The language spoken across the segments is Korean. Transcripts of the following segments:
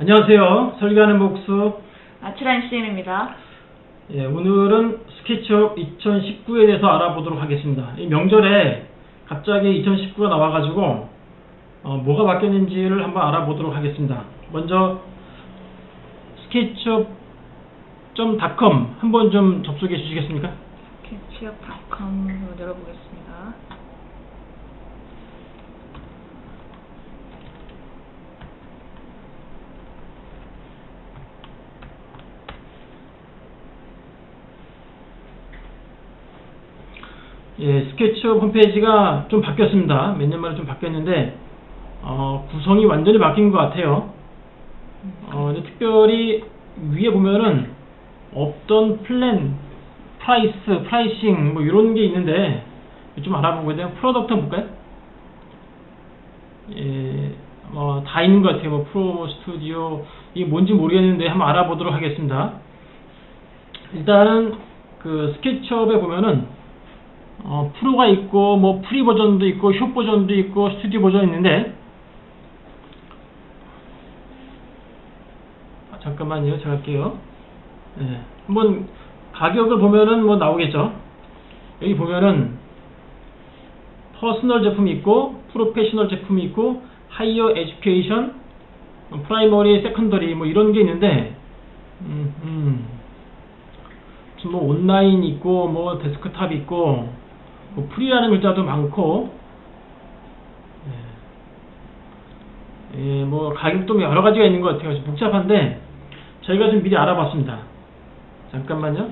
안녕하세요. 설계하는 복수. 아치라인 CM입니다. 예, 오늘은 스케치업 2019에 대해서 알아보도록 하겠습니다. 이 명절에 갑자기 2019가 나와가지고 어, 뭐가 바뀌었는지를 한번 알아보도록 하겠습니다. 먼저 스케치업.com 한번 좀 접속해 주시겠습니까? 취업닷컴으로 열어보겠습니다. 예, 스케치업 홈페이지가 좀 바뀌었습니다. 몇 년 만에 좀 바뀌었는데 어, 구성이 완전히 바뀐 것 같아요. 어, 특별히 위에 보면은 없던 플랜, 프라이스, 프라이싱 뭐 이런 게 있는데 좀 알아보고 돼요. 프로덕트 볼까요? 예, 뭐다 있는 것 같아요. 뭐 프로 스튜디오 이게 뭔지 모르겠는데 한번 알아보도록 하겠습니다. 일단은 그 스케치업에 보면은 어, 프로가 있고 뭐 프리 버전도 있고 쇼 버전도 있고 스튜디오 버전 있는데 아, 잠깐만요 제가 할게요 네. 한번 가격을 보면은 뭐 나오겠죠 여기 보면은 퍼스널 제품이 있고 프로페셔널 제품이 있고 하이어 에듀케이션 프라이머리 세컨더리 뭐 이런 게 있는데 음, 음. 뭐 온라인 있고 뭐 데스크탑 있고 뭐 프리라는 글자도 많고 예, 예, 뭐 가격도 여러 가지가 있는 것 같아요. 좀 복잡한데 저희가 좀 미리 알아봤습니다. 잠깐만요.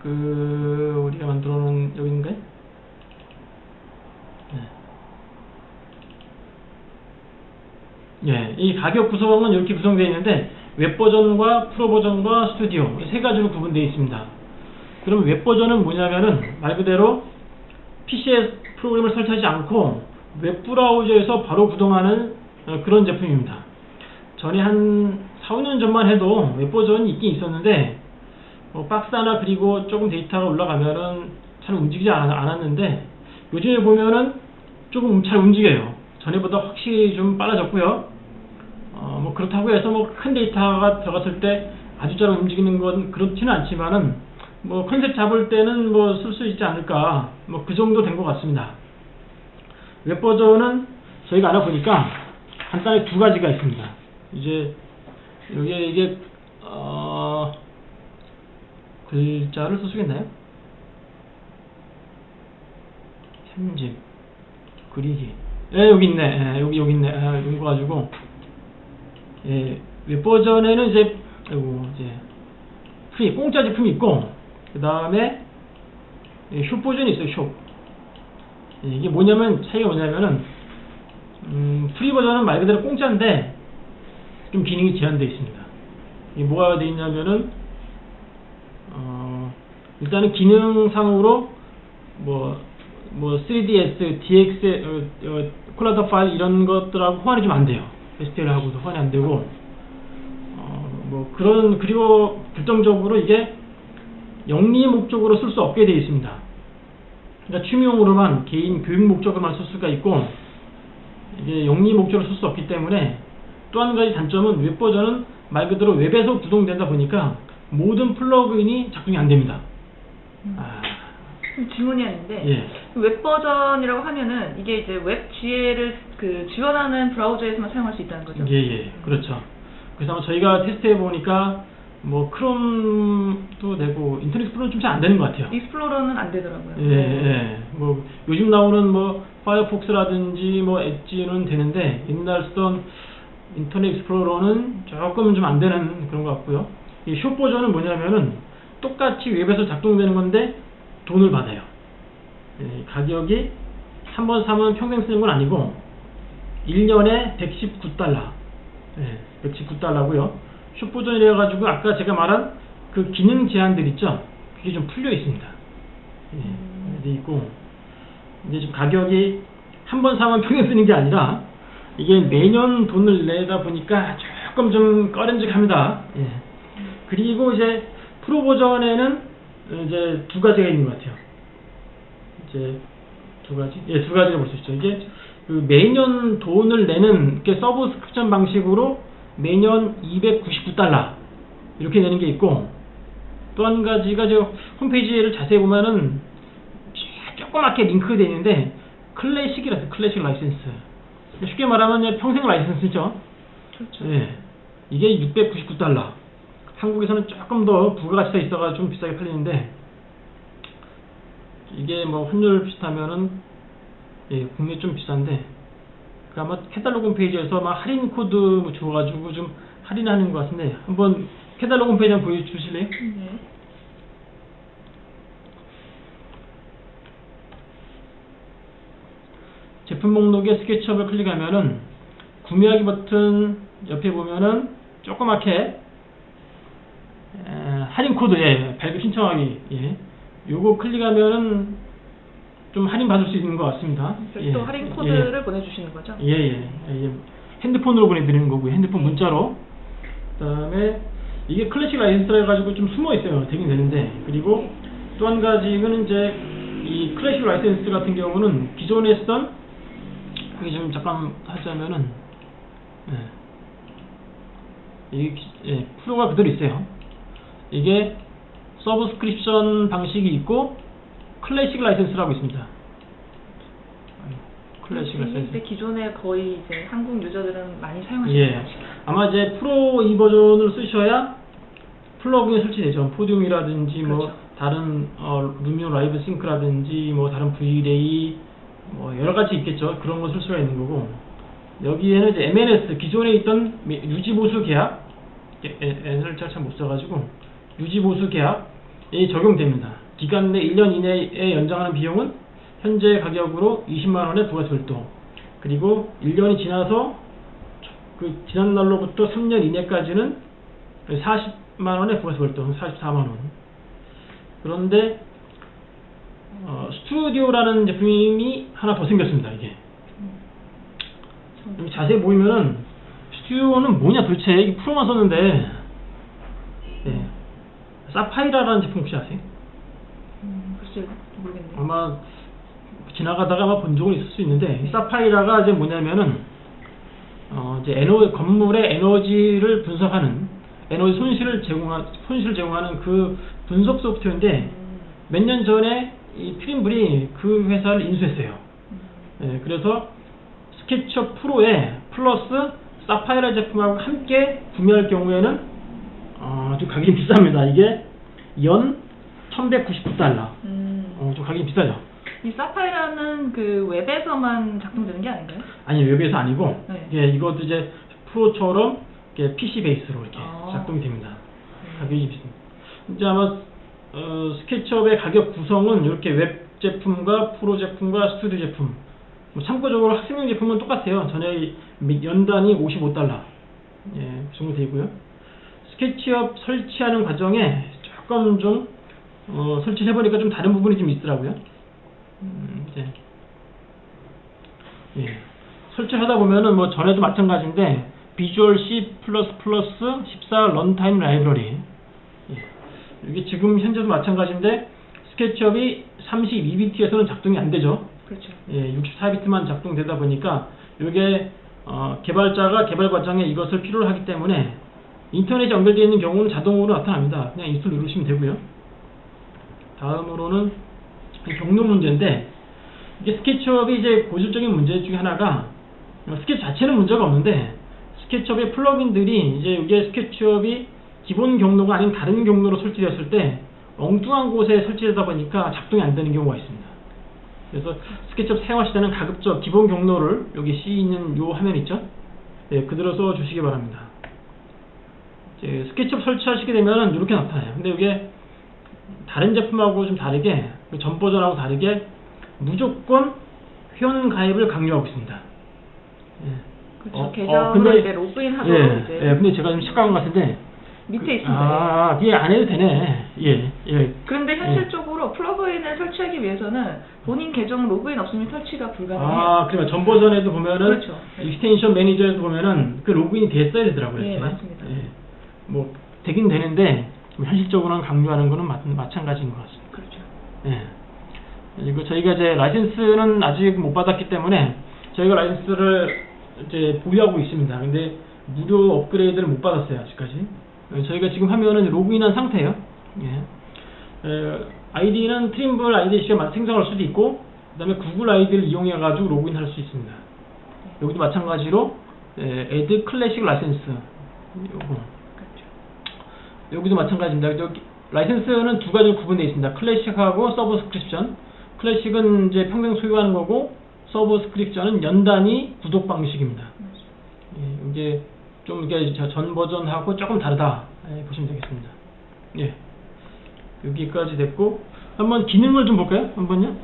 그 우리가 만들어 놓은 여기인가요? 예. 예, 이 가격 구성은 이렇게 구성되어 있는데 웹 버전과 프로 버전과 스튜디오 세 가지로 구분되어 있습니다. 그럼 웹 버전은 뭐냐면은 말 그대로 PC에 프로그램을 설치하지 않고 웹 브라우저에서 바로 구동하는 어, 그런 제품입니다. 전에 한 4, 5년 전만 해도 웹 버전이 있긴 있었는데 뭐 박스 하나 그리고 조금 데이터가 올라가면은 잘 움직이지 않, 않았는데 요즘에 보면은 조금 잘 움직여요. 전에보다 확실히 좀 빨라졌고요. 어, 뭐 그렇다고 해서 뭐 큰 데이터가 들어갔을 때 아주 잘 움직이는 건 그렇지는 않지만은 뭐 컨셉 잡을 때는 뭐 쓸 수 있지 않을까 뭐 그 정도 된 것 같습니다. 웹 버전은 저희가 알아보니까 간단히 두 가지가 있습니다. 이제 여기에 이게 어 글자를 써주겠나요? 편집 그리기 예 여기 있네 예, 여기 여기 있네 아, 여기 가지고 예, 웹 버전에는 이제 아이고 이제 프리 공짜 제품이 있고 그 다음에 숍 버전이 있어요 숍 예, 이게 뭐냐면 차이가 뭐냐면은 음, 프리 버전은 말 그대로 공짜인데 좀 기능이 제한되어 있습니다. 이게 뭐가 되어 있냐면은 어, 일단은 기능상으로 뭐, 뭐 3ds, dx, 어, 어, 콜라더 파일 이런 것들하고 호환이 좀 안 돼요. STL하고도 호환이 안 되고 어, 뭐 그런 그리고 결정적으로 이게 영리 목적으로 쓸 수 없게 되어 있습니다. 그러니까 취미용으로만 개인 교육 목적으로만 쓸 수가 있고 이게 영리 목적으로 쓸 수 없기 때문에 또 한 가지 단점은 웹 버전은 말 그대로 웹에서 구동된다 보니까 모든 플러그인이 작동이 안 됩니다. 아, 그럼 질문이 있는데 예. 웹 버전이라고 하면은 이게 이제 웹 GL을 그 지원하는 브라우저에서만 사용할 수 있다는 거죠? 예, 예, 그렇죠. 그래서 저희가 테스트해 보니까 뭐 크롬도 되고 인터넷 익스플로러는 좀잘 안 되는 것 같아요. 익스플로러는 안 되더라고요. 예, 예. 뭐 요즘 나오는 뭐 파이어폭스라든지 뭐 엣지는 되는데 옛날 쓰던 인터넷 익스플로러는 조금 좀 안 되는 그런 것 같고요. 이숏 버전은 뭐냐면은 똑같이 웹에서 작동되는 건데 돈을 받아요. 예, 가격이 한 번 사면 평생 쓰는 건 아니고 1년에 119달러. 예, 119달러고요. 숏 버전이라 가지고 아까 제가 말한 그 기능 제한들 있죠. 그게 좀 풀려 있습니다. 예, 돼 있고 이제 지금 가격이 한 번 사면 평생 쓰는 게 아니라 이게 매년 돈을 내다 보니까 조금 좀 꺼림직합니다. 예. 그리고 이제 프로 버전에는 이제 두 가지가 있는 것 같아요. 이제 두 가지, 예, 두 가지를 볼 수 있죠. 이게 그 매년 돈을 내는 게 서브스크립션 방식으로 매년 299달러 이렇게 내는 게 있고 또 한 가지가 저 홈페이지를 자세히 보면은 조그맣게 링크되어 있는데 클래식이라서 클래식 라이센스 쉽게 말하면 평생 라이센스죠 그렇죠. 예. 이게 699달러 한국에서는 조금 더 부가가치가 있어가 좀 비싸게 팔리는데 이게 뭐 환율 비슷하면은 예, 국내 좀 비싼데 그 아마 캐탈로그 홈페이지에서 막 할인 코드 뭐 줘가지고 좀 할인하는 것 같은데 한번 캐탈로그 홈페이지 한번 보여주실래요? 네. 제품 목록에 스케치업을 클릭하면은 구매하기 버튼 옆에 보면은 조그맣게 에, 할인 코드 예, 발급 신청하기 예. 요거 클릭하면은 좀 할인 받을 수 있는 것 같습니다. 별도 예, 할인 예. 코드를 보내주시는 거죠? 예, 예, 예. 핸드폰으로 보내드리는 거고요. 핸드폰 네. 문자로. 그 다음에 이게 클래식 라이센스라 해가지고 좀 숨어 있어요. 되긴 되는데. 그리고 또 한 가지는 이제 이 클래식 라이센스 같은 경우는 기존에 쓰던 이게 좀 잠깐 하자면은 예. 이게 기- 예, 프로가 그대로 있어요. 이게 서브스크립션 방식이 있고 클래식 라이센스라고 있습니다. 클래식 라이센스. 근데 기존에 거의 이제 한국 유저들은 많이 사용하시는 예. 아마 이제 프로 이 버전을 쓰셔야 플러그인 설치되죠. 포디움이라든지 뭐 그렇죠. 다른 어, 루미오 라이브 싱크라든지 뭐 다른 VLA 뭐 여러 가지 있겠죠. 그런 거쓸 수가 있는 거고 여기에는 이제 MNS 기존에 있던 미- 유지 보수 계약 N을 잘못 써가지고 유지 보수 계약이 적용됩니다. 기간 내 1년 이내에 연장하는 비용은 현재 가격으로 20만 원의 부가 별도 그리고 1년이 지나서 그 지난 날로부터 3년 이내까지는 40만 원의 부가세 별도 44만 원. 그런데 어, 스튜디오라는 제품이 하나 더 생겼습니다. 이게 자세히 보이면은 스튜디오는 뭐냐 도대체 이 프로만 썼는데 예. 사파이라라는 제품 혹시 아세요? 음, 글쎄 모르겠네요. 아마 지나가다가 아마 본 적은 있을 수 있는데 이 사파이라가 이제 뭐냐면은 어 이제 에너 건물의 에너지를 분석하는 에너지 손실을 제공한 손실을 제공하는 그 분석 소프트웨어인데 음, 몇년 전에 이 트림블이 그 회사를 인수했어요. 음, 예, 그래서 스케치업 프로에 플러스 사파이라 제품하고 함께 구매할 경우에는 어, 좀 가격이 비쌉니다. 이게 연 1199달러. 음. 어, 좀 가격이 비싸죠. 이 사파이라는 그 웹에서만 작동되는 게 아닌가요? 아니 웹에서 아니고 네. 이게 이것도 이제 프로처럼 이렇게 PC 베이스로 이렇게 아. 작동이 됩니다. 음. 가격이 비쌉니다. 이제 아마 어, 스케치업의 가격 구성은 이렇게 웹 제품과 프로 제품과 스튜디오 제품. 뭐 참고적으로 학생용 제품은 똑같아요. 전에 미- 연단이 55달러. 예, 그 정도 되고요. 스케치업 설치하는 과정에 조금 좀 어, 설치해 보니까 좀 다른 부분이 좀 있더라고요. 음, 이제 예. 설치하다 보면은 뭐 전에도 마찬가지인데 비주얼 C++ 14 런타임 라이브러리 예. 이게 지금 현재도 마찬가지인데 스케치업이 32비트에서는 작동이 안 되죠. 그렇죠. 예, 64비트만 작동되다 보니까 이게 어, 개발자가 개발 과정에 이것을 필요로 하기 때문에 인터넷이 연결되어 있는 경우는 자동으로 나타납니다. 그냥 인스톨 누르시면 되고요. 다음으로는 경로 문제인데 이게 스케치업이 이제 고질적인 문제 중에 하나가 어, 스케치 자체는 문제가 없는데 스케치업의 플러그인들이 이제 이게 스케치업이 기본 경로가 아닌 다른 경로로 설치되었을 때 엉뚱한 곳에 설치되다 보니까 작동이 안 되는 경우가 있습니다. 그래서 스케치업 사용하실 때는 가급적 기본 경로를 여기 C 있는 요 화면 있죠? 예, 그대로 써 주시기 바랍니다. 스케치업 설치하시게 되면 이렇게 나타나요. 근데 이게 다른 제품하고 좀 다르게 그전 버전하고 다르게 무조건 회원 가입을 강요하고 있습니다. 예. 그렇죠. 어, 계정으로 어, 근데- 이제 로그인 하도록 예, 이제 예, 근데 제가 좀 착각한 것 같은데 밑에 그- 있습니다. 아, 이게 안 해도 되네. 예, 예. 그런데 현실적으로 플러그인을 설치하기 위해서는 본인 계정 로그인 없으면 설치가 불가능해요. 아, 그러면 전 버전에도 보면은 그렇죠. 익스텐션 매니저에도 보면은 그 로그인이 됐어야 되더라고요. 예. 맞습니다. 예. 뭐 되긴 되는데 뭐 현실적으로는 강조하는 거는 마, 마찬가지인 것 같습니다. 그렇죠. 예. 그리고 저희가 이제 라이센스는 아직 못 받았기 때문에 저희가 라이센스를 이제 보유하고 있습니다. 근데 무료 업그레이드를 못 받았어요 아직까지. 어, 저희가 지금 화면은 로그인한 상태예요. 예. 에, 아이디는 트림블 아이디가 생성할 수도 있고, 그 다음에 구글 아이디를 이용해 가지고 로그인할 수 있습니다. 여기도 마찬가지로 에, 애드 클래식 라이센스 요거. 여기도 마찬가지입니다. 여기 라이센스는 두 가지로 구분되어 있습니다. 클래식하고 서브스크립션. 클래식은 이제 평생 소유하는 거고 서브스크립션은 연단위 구독 방식입니다. 예, 이게 좀 이게 저전 버전하고 조금 다르다 예, 보시면 되겠습니다. 예, 여기까지 됐고 한번 기능을 좀 볼까요? 한번요.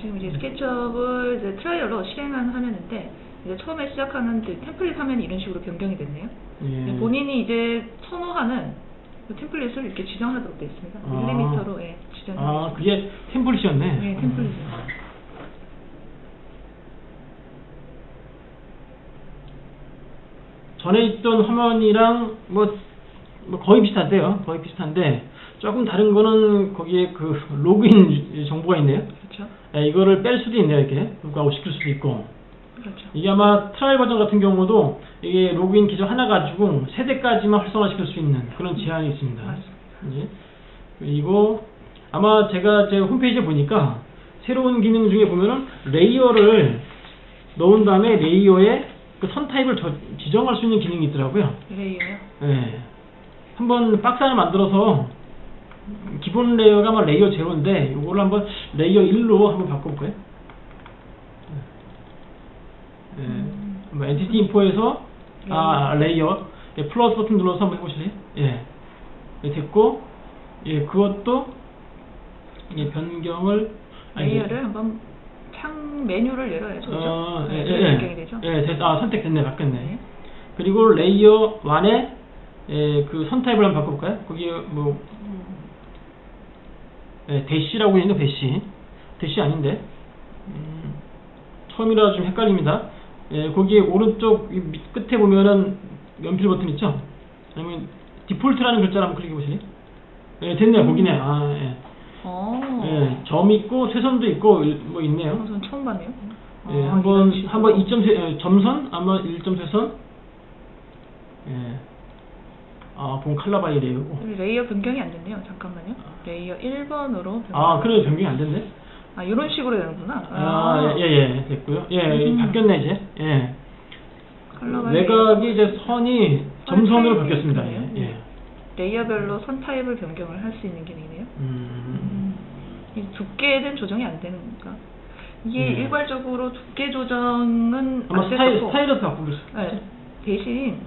지금 이제 스케치업을 이제 트라이얼로 실행한 화면인데 이제 처음에 시작하는 그 템플릿 화면이 이런 식으로 변경이 됐네요. 예. 본인이 이제 선호하는 그 템플릿을 이렇게 지정하도록 되어 있습니다. 아. 밀리미터로 예, 지정해 아 그게 템플릿이었네. 네, 템플릿. 전에 있던 화면이랑 뭐, 뭐 거의 비슷한데요. 거의 비슷한데 조금 다른 거는 거기에 그 로그인 정보가 있네요. 그렇죠. 예, 이거를 뺄 수도 있네요. 이렇게 누가 시킬 수도 있고. 그렇죠. 이게 아마 트라이 버전 같은 경우도 이게 로그인 계정 하나 가지고 세 대까지만 활성화시킬 수 있는 그런 제한이 있습니다. 맞습니다. 이제 그리고 아마 제가 제 홈페이지에 보니까 새로운 기능 중에 보면은 레이어를 넣은 다음에 레이어에 그 선 타입을 저- 지정할 수 있는 기능이 있더라고요. 레이어요. 예. 한번 박스 하나 만들어서 기본 레이어가 아마 레이어 제로인데 이거를 한번 레이어 1로 한번 바꿔볼까요? 예. 음. 뭐 엔티티 인포에서 아 레이어 예, 플러스 버튼 눌러서 한번 해보실래요? 예. 예, 됐고 예 그것도 예, 변경을 아니, 레이어를 한번 창 메뉴를 열어야죠. 그렇죠? 어, 예, 네, 예, 그래서 예. 변경이 되죠. 예, 됐, 아 선택됐네, 바뀌었네. 네. 그리고 레이어 1에 예, 그 선 타입을 한번 바꿔볼까요? 거기 뭐 예, 대시라고 있는 대시. 대시 아닌데. 음, 처음이라 좀 헷갈립니다. 예, 거기 오른쪽 끝에 보면은 연필 버튼 있죠? 아니면 디폴트라는 글자를 한번 클릭해 보실래요? 예, 됐네요. 거기네. 아, 예. 어. 예, 점 있고 쇠선도 있고 일- 뭐 있네요. 어, 전 처음 봤네요. 예, 아, 한번. 한번 2점 세, 예, 점선, 한번 1점 세선. 예. 아, 본 칼라바이래요. 이거. 여기 레이어 변경이 안 됐네요. 잠깐만요. 레이어 1번으로 변경. 아, 그래 변경이 안 됐네. 아, 이런 식으로 되는구나. 아, 예, 예, 됐고요. 예, 음. 바뀌었네 이제. 예. 외곽이 이제 선이 점선으로 바뀌었습니다. 예. 예. 레이어별로 선 타입을 변경을 할 수 있는 기능이네요. 음. 이 두께는 조정이 안 되는 건가? 이게 네. 일괄적으로 두께 조정은 아마 안 스타일 스타일러스 바꾸고 있어. 네, 대신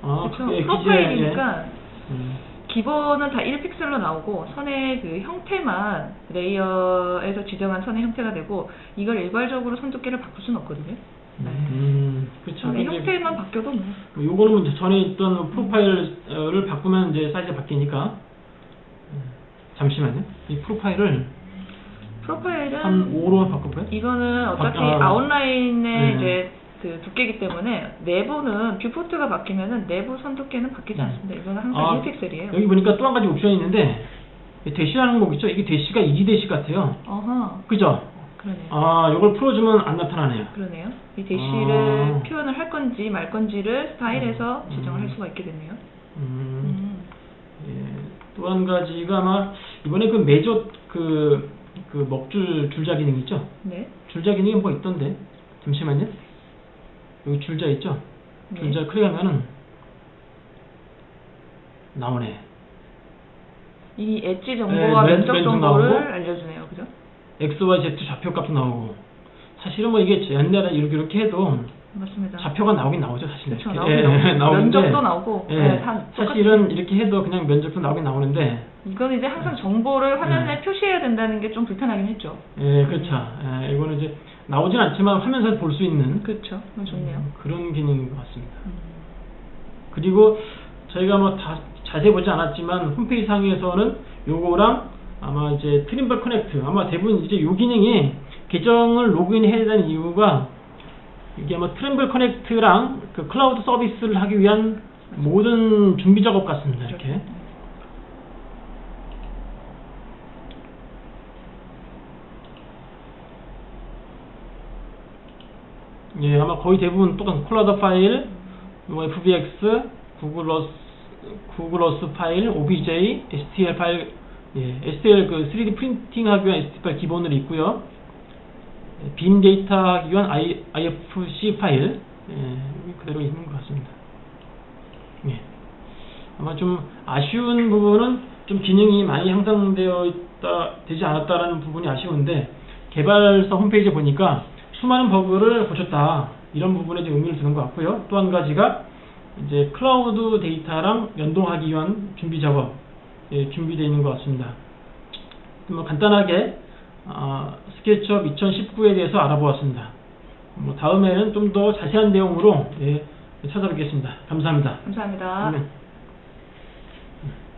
아, 그렇죠. 예, 프로파일이니까 예. 음. 기본은 다 1픽셀로 나오고 선의 그 형태만 레이어에서 지정한 선의 형태가 되고 이걸 일괄적으로 선 두께를 바꿀 수는 없거든요. 네. 음, 그렇죠. 근데 형태만 바뀌어도 뭐뭐 요거는 뭐 이제 전에 있던 프로파일을 바꾸면 이제 사이즈가 바뀌니까. 음, 잠시만요. 이 프로파일을 프로파일은 한 5로 바꿔볼까요? 이거는 어차피 바- 아, 아웃라인의 네. 이제 그 두께이기 때문에 내부는 뷰포트가 바뀌면은 내부 선 두께는 바뀌지 네. 않습니다. 이거는 항상 아, 1픽셀이에요. 여기 보니까 또 한 가지 옵션이 있는데 이 대시라는 거 있죠? 이게 대시가 2 대시 같아요. 어허, 그죠? 그러네요. 아, 요걸 풀어주면 안 나타나네요. 그러네요. 이 대시를 아. 표현을 할 건지 말 건지를 스타일에서 음. 지정을 할 수가 있게 됐네요. 음, 음. 예. 또 한 가지가 아마 이번에 그 메조 그, 그 먹줄 줄자 기능 있죠? 네. 줄자 기능이 뭐 있던데? 잠시만요. 여기 줄자 있죠? 네. 줄자 클릭하면은 나오네. 이 엣지 네, 정보와 면- 면적 정보를 나오고. 알려주네요. 그죠? X, Y, Z 좌표값도 나오고. 사실은 뭐 이게 옛날에 이렇게 이렇게 해도 맞습니다. 좌표가 나오긴 나오죠, 사실. 이렇게. 나오긴 예. 나오는데. 면적도 나오고. 예, 네, 다 사실은 이렇게 해도 그냥 면적도 나오긴 나오는데. 이건 이제 항상 정보를 화면에 표시해야 된다는 게 좀 불편하긴 했죠. 예, 그렇죠. 예, 이거는 이제 나오진 않지만 화면에서 볼 수 있는 그렇죠. 그건 좋네요. 음, 그런 기능인 것 같습니다. 음. 그리고 저희가 뭐 다 자세히 보지 않았지만 홈페이지 상에서는 요거랑 아마 이제 트림블 커넥트 아마 대부분 이제 요 기능이 계정을 로그인해야 되는 이유가 이게 아마 트램블 커넥트랑 그 클라우드 서비스를 하기 위한 모든 준비 작업 같습니다. 이렇게. 예, 아마 거의 대부분 똑같은 클라우드 파일, FBX, 구글 어스, 구글러스 파일, OBJ, STL 파일, 예, STL 그 3D 프린팅하기 위한 STL 파일 기본으로 있고요. 예, 빔 데이터 I, IFC 파일, 예, 그대로 있는 것 같습니다. 예. 아마 좀 아쉬운 부분은 좀 기능이 많이 향상되어 있다, 되지 않았다라는 부분이 아쉬운데, 개발사 홈페이지에 보니까 수많은 버그를 고쳤다. 이런 부분에 좀 의미를 두는 것 같고요. 또 한 가지가 이제 클라우드 데이터랑 연동하기 위한 준비 작업, 예, 준비되어 있는 것 같습니다. 뭐 간단하게 아, 스케치업 2019에 대해서 알아보았습니다. 뭐 다음에는 좀 더 자세한 내용으로 예, 찾아뵙겠습니다. 감사합니다. 감사합니다. 네.